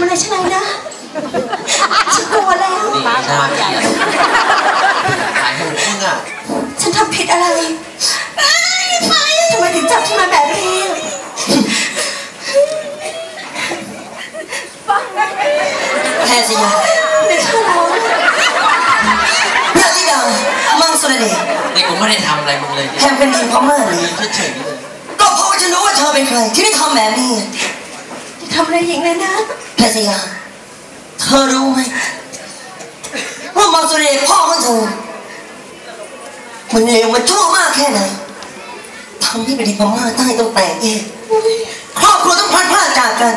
ำอะไรฉันเลยนะฉันกลัวแล้ว นี่หน้าเกลียดขายให้มึงอะฉันทำผิดอะไรทำไมถึงจับฉันมาแบบนี้แพทย์สยามไม่ใช่หรอพระธิดามังสุรเดชนี่กูไม่ได้ทำอะไรมึงเลยแห่งแผ่นดินพม่าเลยเฉยๆเลยก็เพราะว่าฉันรู้ว่าเธอเป็นใครที่ได้ทำแบบนี้จะทำอะไรหญิงเลยนะแพทย์สยามเธอรู้ไหมว่ามังสุรเดชพ่อของเธอมันเลวมันชั่วมากแค่ไหนทำให้แผ่นดินพม่าใต้ต้องแตกแยกครอบครัวต้องพลัดพรากจากกัน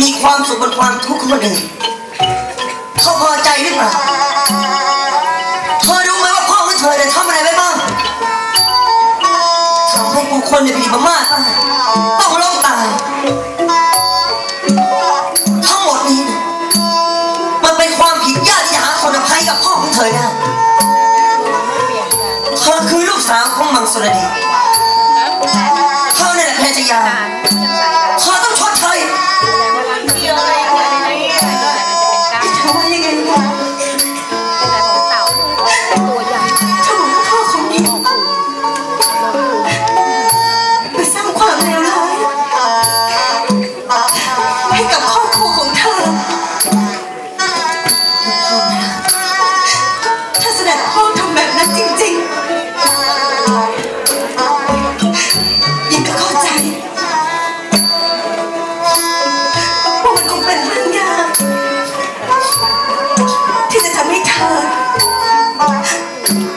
มีความสุขบนความทุกข์ของคนอื่นเขาพอใจหรือเปล่าเธอรู้ไหมว่าพ่อของเธอเนี่ยทำอะไรไว้บ้างทำให้ผู้คนในแผ่นดินพม่าใต้องล้มตายทั้งหมดนี้เนี่ยมันเป็นความผิดญากที่หาคนอภัยกับพ่อของเธอได้เธอคือลูกสาวของมังสุรเดชเธอเนี่ยแหละเพชรยา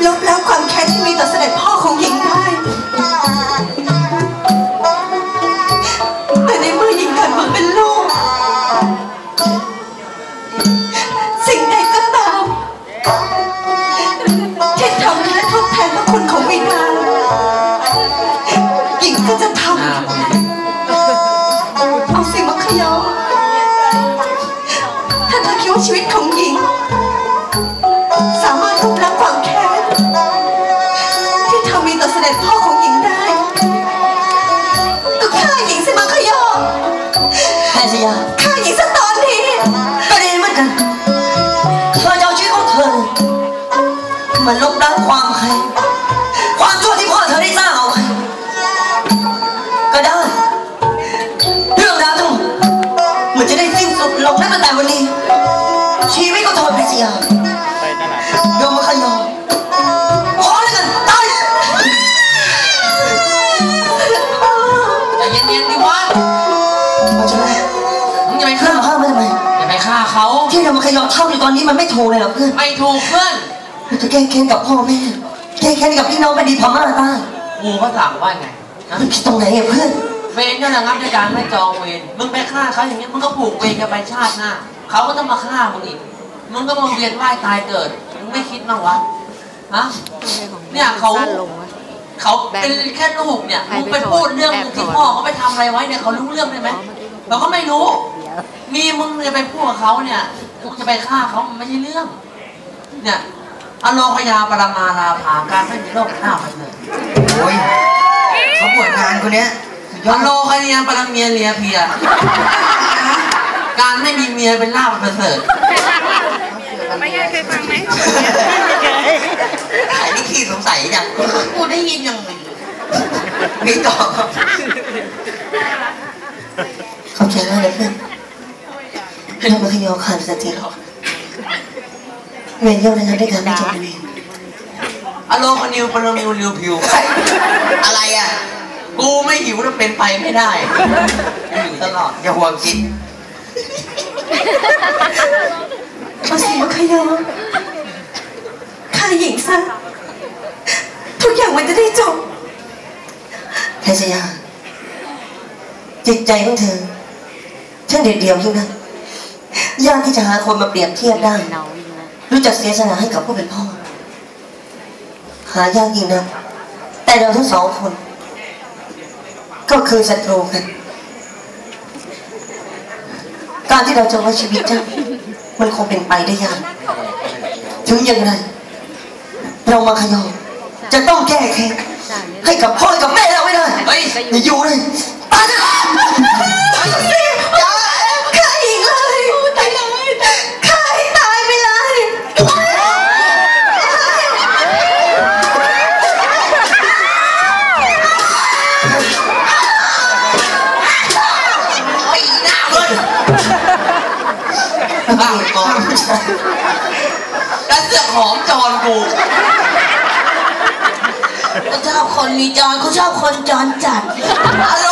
ลบล้างความแค้นที่มีต่อเสด็จพ่อของหญิงได้ แต่ในเมื่อหญิงเกิดมาเป็นลูก สิ่งใดก็ตามที่ทำและทดแทนพระคุณของบิดาหญิงก็จะทำเอาสิ่งมาขยอถ้าเธอคิดว่าชีวิตของหญิง สามารถลบล้างความ แพทย์ยาฆ่าหญิงซะตอนนี้ก็ดีเหมือนกันเธอจะเอาชีวิตของเธอมันลบล้างความใครนความชั่วที่พ่อเธอได้สร้างเอาไว้ก็ได้ เรื่องราวทั้งหมดมันจะได้สิ้นสุดลงได้ตั้งแต่วันนี้ ชีวิตของเธอเพชรยาไปตลาดยอมมาขยอมพอแล้วกันตายใจเย็นๆดิวะมาใเขาที่เรามาขยอมเท่าอยู่ตอนนี้มันไม่ถูกเลยเหรอเพื่อนไม่ถูกเพื่อนเราจะแก้แค้นกับพ่อแม่แก้แค้นกับพี่น้องไปดีพม่าใต้กูก็สั่งว่าไงนะมันผิดตรงไหนอะเพื่อนเวรก็ระงับด้วยการไม่จองเวรมึงไปฆ่าเขาอย่างนี้มึงก็ผูกเวรกันไปชาติหน้าเขาก็ต้องมาฆ่ามึงอีกมึงก็มาเวียนว่ายตายเกิดมึงไม่คิดบ้างวะฮะเนี่ยเขาเขาเป็นแค่ลูกเนี่ยมึงไปพูดเรื่องที่พ่อเขาไปทำอะไรไว้เนี่ยเขารู้เรื่องได้ไหมเราก็ไม่รู้ มีมึงจะไปพูดกับเขาเนี่ยกู จะไปฆ่าเขามันไม่ใช่เรื่อง เนี่ยอโลคยาปรมาลาภาการไม่มีโรคหน้ามันเลยโอ้ยเขาบวชงานคนเนี้ยยออดโลคยาปรเมียเลียเพีย การไม่มีเมียเป็นลาบประเสริฐไม่ยายเคยฟังไหมไอ้นี่ขี้สงสัยจังกูได้ยินยังไงมีต่อเข้าใจแล้วนะเพื่อน เรามาขยอขาดสติหรอกเวียนเยี่ยวนะครับด้วยกันไม่จบกันเองอโลคนิวปรมิวริวพิว อะไรอะ กูไม่หิวแล้วเป็นไปไม่ได้กูอยู่ตลอด อย่าห่วงคิดเอาสิมาขยอมฆ่าหญิงซะทุกอย่างมันจะได้จบแพทยาจิตใจของเธอช่างเด็ดเดี่ยวยิ่งนะ ยากที่จะหาคนมาเปรียบเทียบได้ รู้จักเสียสละให้กับผู้เป็นพ่อ หายากยิ่งนะแต่เราทั้งสองคน ก็คือศัตรูกัน การที่เราจะไว้ชีวิตเจ้ามันคงเป็นไปได้ยาก ถึงอย่างไร เรามาขยอมจะต้องแก้แค้นให้กับพ่อกับแม่เราไม่ได้ เฮ้ยอย่าอยู่เลยตายเถอะ พระเอกก่อนผู้ชายแล้วเสือกหอมจอนกูเขาชอบคนมีจอนเขาชอบคนจอนจัดอาร